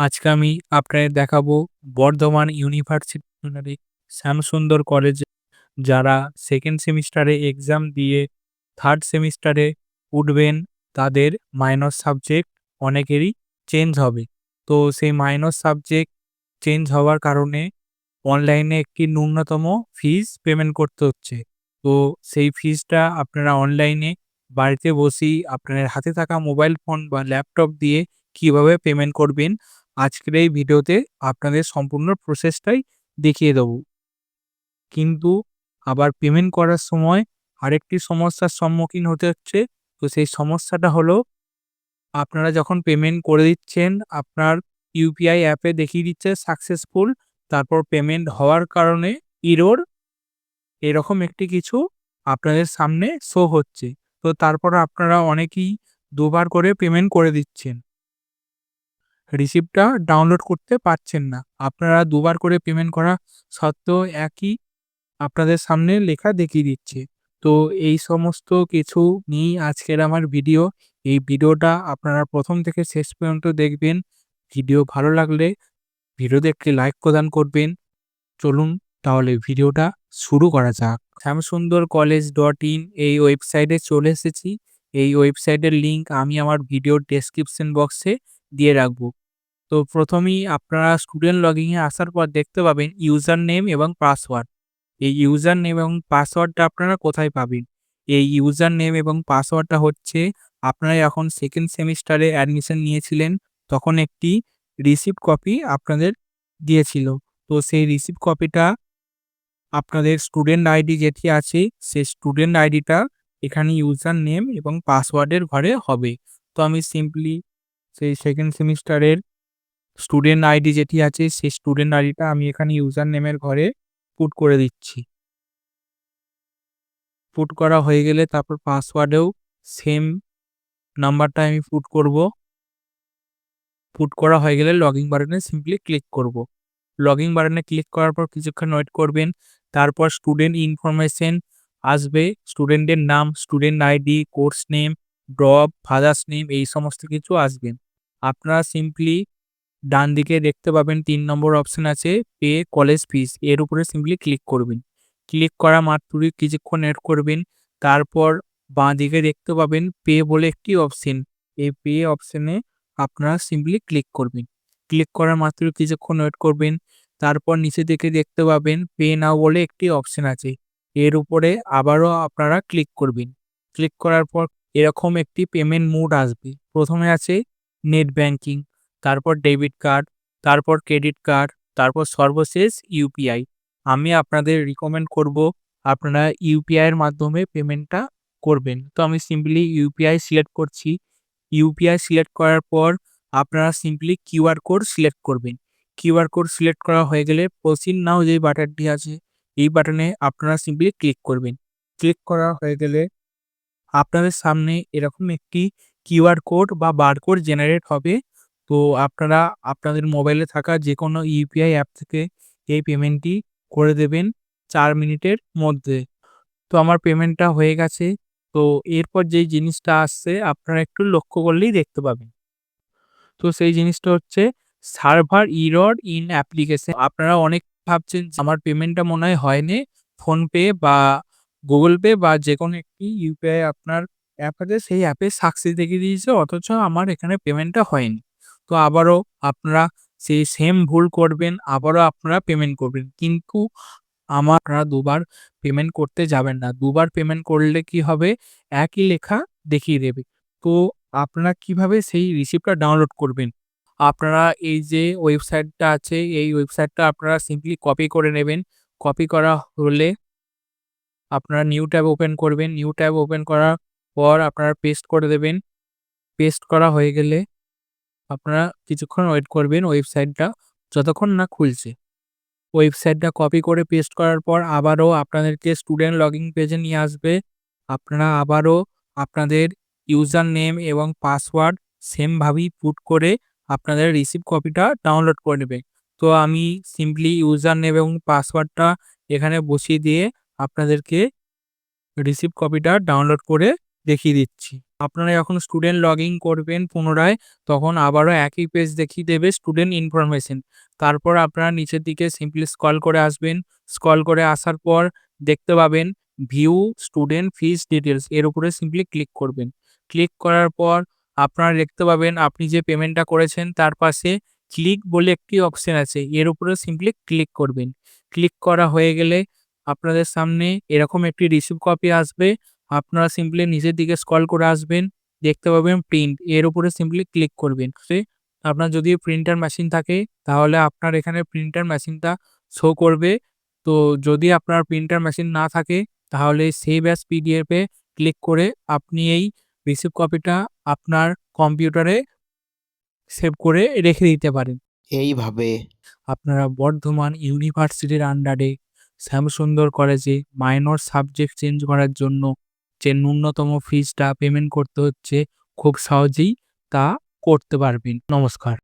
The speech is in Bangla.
আজকে আমি আপনাদের দেখাবো বর্ধমান ইউনিভার্সিটি শ্যামসুন্দর কলেজে যারা সেকেন্ড সেমিস্টারে এক্সাম দিয়ে থার্ড সেমিস্টারে উঠবেন, তাদের মাইনর সাবজেক্ট অনেকেরই চেঞ্জ হবে। তো সেই মাইনর সাবজেক্ট চেঞ্জ হওয়ার কারণে অনলাইনে একটি ন্যূনতম ফিজ পেমেন্ট করতে হচ্ছে। তো সেই ফিজটা আপনারা অনলাইনে বাড়িতে বসেই আপনার হাতে থাকা মোবাইল ফোন বা ল্যাপটপ দিয়ে কীভাবে পেমেন্ট করবেন আজকের এই ভিডিওতে আপনাদের সম্পূর্ণ প্রসেসটাই দেখিয়ে দেবো। কিন্তু আবার পেমেন্ট করার সময় আরেকটি সমস্যার সম্মুখীন হতে হচ্ছে। তো সেই সমস্যাটা হলো, আপনারা যখন পেমেন্ট করে দিচ্ছেন, আপনার ইউপিআই অ্যাপে দেখিয়ে দিচ্ছে সাকসেসফুল তারপর পেমেন্ট হওয়ার কারণে ইরোর এরকম একটি কিছু আপনাদের সামনে শো হচ্ছে। তো তারপর আপনারা অনেকেই দুবার করে পেমেন্ট করে দিচ্ছেন। রিসিপ্টটা ডাউনলোড করতে পারছেন না। আপনারা দুবার করে পেমেন্ট করা সত্ত্বেও একই আপনাদের সামনে লেখা দেখিয়ে দিচ্ছে। তো এই সমস্ত কিছু নিয়েই আজকের আমার ভিডিও এই ভিডিওটা আপনারা প্রথম থেকে শেষ পর্যন্ত দেখবেন। ভিডিও ভালো লাগলে ভিডিওতে একটি লাইক প্রদান করবেন। চলুন তাহলে ভিডিওটা শুরু করা যাক। শ্যামসুন্দর কলেজ ডট ইন এই ওয়েবসাইটে চলে এসেছি। এই ওয়েবসাইটের লিঙ্ক আমি আমার ভিডিওর ডেসক্রিপশন বক্সে দিয়ে রাখব। তো প্রথমেই আপনারা স্টুডেন্ট লগইনে আসার পর দেখতে পাবেন ইউজার নেম এবং পাসওয়ার্ড এই ইউজার নেম এবং পাসওয়ার্ডটা আপনারা কোথায় পাবেন? এই ইউজার নেম এবং পাসওয়ার্ডটা হচ্ছে, আপনারা যখন সেকেন্ড সেমিস্টারে অ্যাডমিশন নিয়েছিলেন, তখন একটি রিসিপ্ট কপি আপনাদের দিয়েছিল। তো সেই রিসিপ্ট কপিটা আপনাদের স্টুডেন্ট আইডি যেটি আছে, সেই স্টুডেন্ট আইডিটা এখানে ইউজার নেম এবং পাসওয়ার্ডের ঘরে হবে। তো আমি সিম্পলি সেই সেকেন্ড সেমিস্টারের স্টুডেন্ট আইডি যেটি আছে, সেই স্টুডেন্ট আইডিটা আমি এখানে ইউজার নেমের ঘরে পুট করে দিচ্ছি। পুট করা হয়ে গেলে তারপর পাসওয়ার্ডেও সেম নাম্বারটা আমি পুট করব। পুট করা হয়ে গেলে লগইন বাটনে সিম্পলি ক্লিক করব। লগইন বাটনে ক্লিক করার পর কিছুক্ষণ ওয়েট করবেন, তারপর স্টুডেন্ট ইনফরমেশন আসবে স্টুডেন্টের নাম student ID course name drop father's name এই সমস্ত কিছু আসবেন আপনারা সিম্পলি ডান দিকে দেখতে পাবেন তিন নম্বর অপশন আছে পে কলেজ ফিস এর উপরে সিম্পলি ক্লিক করবেন। ক্লিক করা মাত্রই কিছুক্ষণ এড করবেন, তারপর বাঁ দিকে দেখতে পাবেন পে বলে একটি অপশন এই পে অপশনে আপনারা সিম্পলি ক্লিক করবেন। ক্লিক করার মাত্র কিছুক্ষণ ওয়েট করবেন, তারপর নিচে দিকে দেখতে পাবেন পে নাও বলে একটি অপশন আছে, এর উপরে আবারও আপনারা ক্লিক করবেন। ক্লিক করার পর এরকম একটি পেমেন্ট মুড আসবে, প্রথমে আছে নেট ব্যাংকিং তারপর ডেবিট কার্ড তারপর ক্রেডিট কার্ড তারপর সর্বশেষ ইউপিআই আমি আপনাদের রিকমেন্ড করব আপনারা ইউপিআইয়ের মাধ্যমে পেমেন্টটা করবেন। তো আমি সিম্পলি ইউপিআই সিলেক্ট করছি। ইউপিআই সিলেক্ট করার পর আপনারা সিম্পলি কিউআর কোড সিলেক্ট করবেন। কিউআর কোড সিলেক্ট করা হয়ে গেলে প্রসিন নাও যে বাটনটি আছে, এই বাটনে আপনারা সিম্পলি ক্লিক করবেন। ক্লিক করা হয়ে গেলে আপনাদের সামনে এরকম একটি কিউআর কোড বা বারকোড জেনারেট হবে। তো আপনারা আপনাদের মোবাইলে থাকা যে কোনো ইউপিআই অ্যাপ থেকে এই পেমেন্টটি করে দেবেন চার মিনিটের মধ্যে। তো আমার পেমেন্টটা হয়ে গেছে। তো এরপর যেই জিনিসটা আসছে, আপনারা একটু লক্ষ্য করলেই দেখতে পাবেন। তো সেই জিনিসটা হচ্ছে সার্ভার ইরর ইন অ্যাপ্লিকেশন আপনারা অনেক ভাবছেন আমার পেমেন্টটা মনে হয় হয়নি। ফোনপে বা গুগল পে বা যে কোনো একটি ইউপিআই আপনার অ্যাপ আছে, সেই অ্যাপে সাকসেস দেখিয়ে দিয়েছে, অথচ আমার এখানে পেমেন্টটা হয়নি। তো আবারও আপনারা সেই সেম ভুল করবেন, আবারও আপনারা পেমেন্ট করবেন। কিন্তু আমার দুবার পেমেন্ট করতে যাবেন না। দুবার পেমেন্ট করলে কি হবে? একই লেখা দেখিয়ে দেবে। তো আপনারা কীভাবে সেই রিসিপ্টটা ডাউনলোড করবেন? আপনারা এই যে ওয়েবসাইটটা আছে, এই ওয়েবসাইটটা আপনারা সিম্পলি কপি করে নেবেন। কপি করা হলে আপনারা নিউ ট্যাব ওপেন করবেন। নিউ ট্যাব ওপেন করার পর আপনারা পেস্ট করে দেবেন। পেস্ট করা হয়ে গেলে আপনারা কিছুক্ষণ ওয়েট করবেন ওয়েবসাইটটা যতক্ষণ না খুলছে। ওয়েবসাইটটা কপি করে পেস্ট করার পর আবারও আপনাদেরকে স্টুডেন্ট লগইন পেজে নিয়ে আসবে। আপনারা আবারও আপনাদের ইউজার নেম এবং পাসওয়ার্ড সেমভাবেই পুট করে আপনাদের রিসিভ কপিটা ডাউনলোড করে নেবে তো আমি সিম্পলি ইউজার নেম এবং পাসওয়ার্ডটা এখানে বসিয়ে দিয়ে আপনাদেরকে রিসিভ কপিটা ডাউনলোড করে দেখিয়ে দিচ্ছি। আপনারা যখন স্টুডেন্ট লগ ইন করবেন পুনরায়, তখন আবারও একই পেজ দেখিয়ে দেবে স্টুডেন্ট ইনফরমেশন তারপর আপনারা নিচের দিকে সিম্পলি স্কল করে আসবেন। স্ক্রল করে আসার পর দেখতে পাবেন ভিউ স্টুডেন্ট ফিস ডিটেলস এর উপরে সিম্পলি ক্লিক করবেন। ক্লিক করার পর আপনারা দেখতে পাবেন আপনি যে পেমেন্টটা করেছেন, তার পাশে ক্লিক বলে একটি অপশন আছে, এর উপরে সিম্পলি ক্লিক করবেন। ক্লিক করা হয়ে গেলে আপনাদের সামনে এরকম একটি রিসিভ কপি আসবে। আপনারা সিম্পলি নিচের দিকে স্ক্রল করে আসবেন দেখতে পাবেন প্রিন্ট এর উপরে সিম্পলি ক্লিক করবেন। আপনার যদি প্রিন্টার মেশিন থাকে তাহলে আপনার এখানে প্রিন্টার মেশিনটা শো করবে। তো যদি আপনার প্রিন্টার মেশিন না থাকে তাহলে সেভ অ্যাজ পিডিএফে ক্লিক করে আপনি এই রিসিভ কপিটা আপনার কম্পিউটারে সেভ করে রেখে দিতে পারেন। এইভাবে। আপনারা বর্ধমান ইউনিভার্সিটির আন্ডারে শ্যামসুন্দর কলেজে মাইনর সাবজেক্ট চেঞ্জ করার জন্য যে ন্যূনতম ফিজটা পেমেন্ট করতে হচ্ছে খুব সহজেই তা করতে পারবেন। নমস্কার।